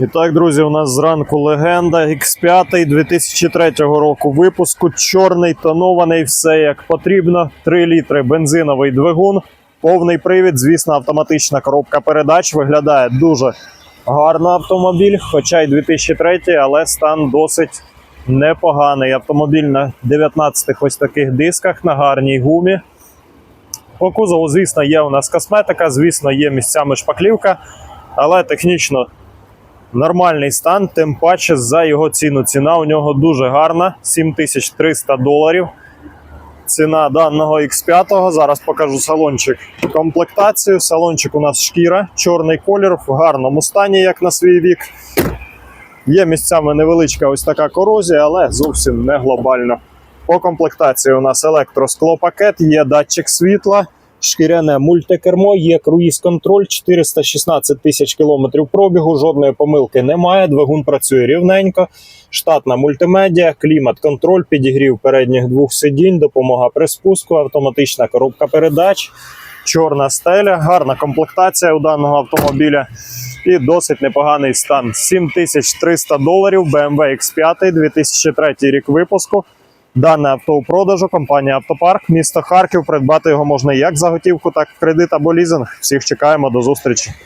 І так, друзі, у нас зранку легенда X5 2003 року випуску. Чорний, тонований, все як потрібно. 3 літри бензиновий двигун, повний привід, звісно, автоматична коробка передач. Виглядає дуже гарно автомобіль, хоча й 2003, але стан досить непоганий. Автомобіль на 19 ось таких дисках на гарній гумі. По кузову, звісно, є у нас косметика, звісно, є місцями шпаклівка, але технічно нормальний стан, тим паче за його ціну. Ціна у нього дуже гарна 7300 доларів. Ціна даного X5. Зараз покажу салончик комплектацію. Салончик у нас шкіра, чорний колір в гарному стані, як на свій вік. Є місцями невеличка ось така корозія, але зовсім не глобально. По комплектації у нас електросклопакет, є датчик світла, шкіряне мультикермо, є круїз-контроль, 416 тисяч кілометрів пробігу, жодної помилки немає. Двигун працює рівненько, штатна мультимедіа, клімат-контроль, підігрів передніх двох сидінь, допомога при спуску, автоматична коробка передач, чорна стеля, гарна комплектація у даного автомобіля і досить непоганий стан. 7300 доларів BMW X5, 2003 рік випуску. Дане авто у продажу, компанія Автопарк, місто Харків. Придбати його можна як за готівку, так і кредит або лізинг. Всіх чекаємо до зустрічі.